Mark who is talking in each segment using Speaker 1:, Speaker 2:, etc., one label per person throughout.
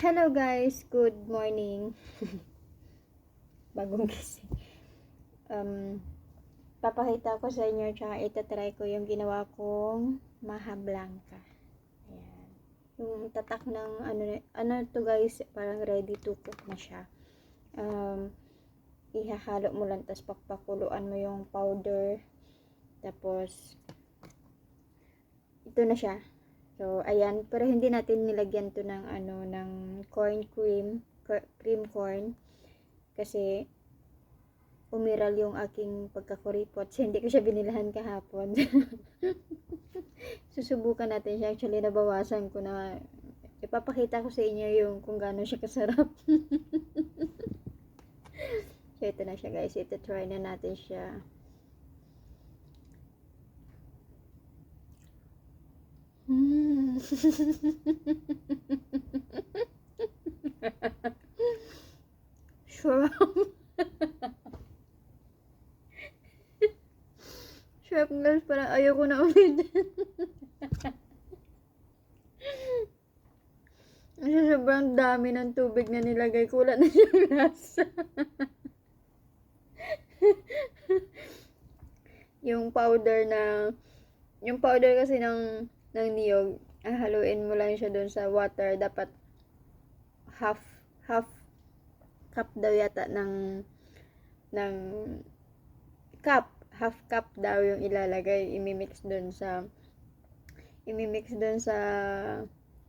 Speaker 1: Hello guys, good morning. Bagong gising. Um, papakita ko sa inyo tsaka itatry ko yung ginawa kong maha blanca. Ayan. Yung tatak ng ano, ano to guys, parang ready to cook na siya. Um, ihahalo mo lang, tapos pakpakuluan mo yung powder. Tapos, ito na siya. So, ayan. Pero hindi natin nilagyan to ng ano, ng corn cream, cream corn. Kasi, umiral yung aking pagkakuripot. Hindi ko siya binilahan kahapon. Susubukan natin siya. Actually, nabawasan ko na ipapakita ko sa inyo yung kung gaano siya kasarap. so, ito na siya guys. Ito try na natin siya. Sarap. Sarap guys, parang ayoko na ulit. Kasi sobrang dami ng tubig na nilagay. Wala na siyang lasa. yung powder na yung powder kasi ng ng niyog, haluin mo lang siya doon sa water. Dapat half half cup daw yata ng ng cup, half cup daw yung ilalagay, imimix doon sa imimix doon sa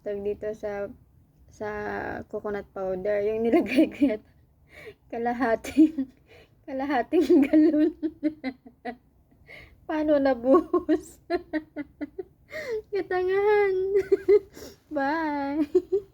Speaker 1: tawag dito sa sa coconut powder. Yung nilagay ko yata kalahating kalahating galon. Paano nabuhos? Katangahan. Bye.